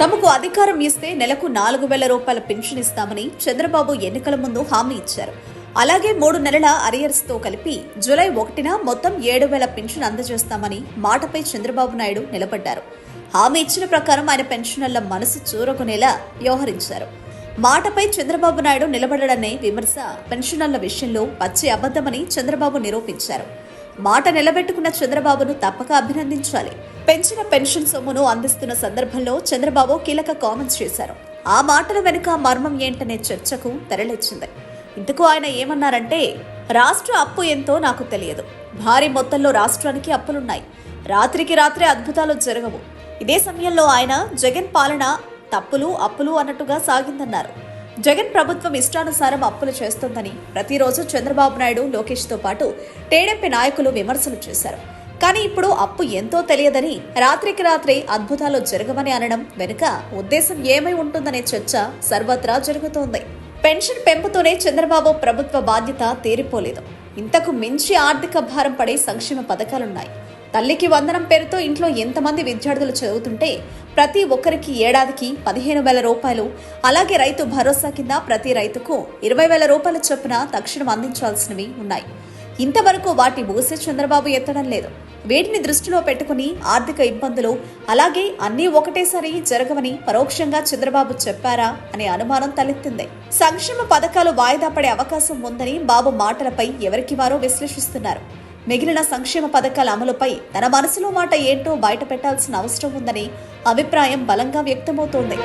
తమకు అధికారం ఇస్తే నెలకు నాలుగు వేల రూపాయల పెన్షన్ ఇస్తామని చంద్రబాబు ఎన్నికల ముందు హామీ ఇచ్చారు. అలాగే మూడు నెలల అరియర్స్తో కలిపి జూలై ఒకటిన మొత్తం ఏడు వేల పెన్షన్ అందజేస్తామని మాటపై చంద్రబాబు నాయుడు నిలబడ్డారు. హామీ ఇచ్చిన ప్రకారం ఆయన పెన్షనర్ల మనసు చూరకునేలా వ్యవహరించారు. మాటపై చంద్రబాబు నాయుడు నిలబడడనే విమర్శ పెన్షనర్ల విషయంలో పచ్చి అబద్ధమని చంద్రబాబు నిరూపించారు. మాట నిలబెట్టుకున్న చంద్రబాబును తప్పక అభినందించాలి. పెంచిన పెన్షన్ సొమ్మును అందిస్తున్న సందర్భంలో చంద్రబాబు కీలక కామెంట్స్ చేశారు. ఆ మాటల వెనుక మర్మం ఏంటనే చర్చకు తెరలేచింది. ఇందుకు ఆయన ఏమన్నారంటే రాష్ట్ర అప్పు ఎంతో నాకు తెలియదు. భారీ మొత్తంలో రాష్ట్రానికి అప్పులున్నాయి. రాత్రికి రాత్రే అద్భుతాలు జరగవు. ఇదే సమయంలో ఆయన జగన్ పాలన తప్పులు అప్పులు అన్నట్టుగా సాగిందన్నారు. జగన్ ప్రభుత్వం ఇష్టానుసారం అప్పులు చేస్తోందని ప్రతిరోజు చంద్రబాబు నాయుడు లోకేష్తో పాటు టీడీపీ నాయకులు విమర్శలు చేశారు. కానీ ఇప్పుడు అప్పు ఎంతో తెలియదని రాత్రికి రాత్రి అద్భుతాలు జరగవని అనడం వెనుక ఉద్దేశం ఏమై ఉంటుందనే చర్చ సర్వత్రా జరుగుతోంది. పెన్షన్ పెంపుతోనే చంద్రబాబు ప్రభుత్వ బాధ్యత తీరిపోలేదు. ఇంతకు మించి ఆర్థిక భారం పడే సంక్షేమ పథకాలున్నాయి. తల్లికి వందనం పేరుతో ఇంట్లో ఎంతమంది విద్యార్థులు చదువుతుంటే ప్రతి ఒక్కరికి ఏడాదికి పదిహేను వేల రూపాయలు అలాగే రైతు భరోసా కింద ప్రతి రైతుకు ఇరవై వేల రూపాయల చొప్పున తక్షణం అందించాల్సినవి ఉన్నాయి. ఇంతవరకు వాటి ఊసే చంద్రబాబు ఎత్తడం లేదు. వీటిని దృష్టిలో పెట్టుకుని ఆర్థిక ఇబ్బందులు అలాగే అన్నీ ఒకటేసారి జరగవని పరోక్షంగా చంద్రబాబు చెప్పారా అనే అనుమానం తలెత్తింది. సంక్షేమ పథకాలు వాయిదా పడే అవకాశం ఉందని బాబు మాటలపై ఎవరికి వారో విశ్లేషిస్తున్నారు. మిగిలిన సంక్షేమ పథకాల అమలుపై తన మనసులో మాట ఏంటో బయట పెట్టాల్సిన అవసరం ఉందని అభిప్రాయం బలంగా వ్యక్తమవుతోంది.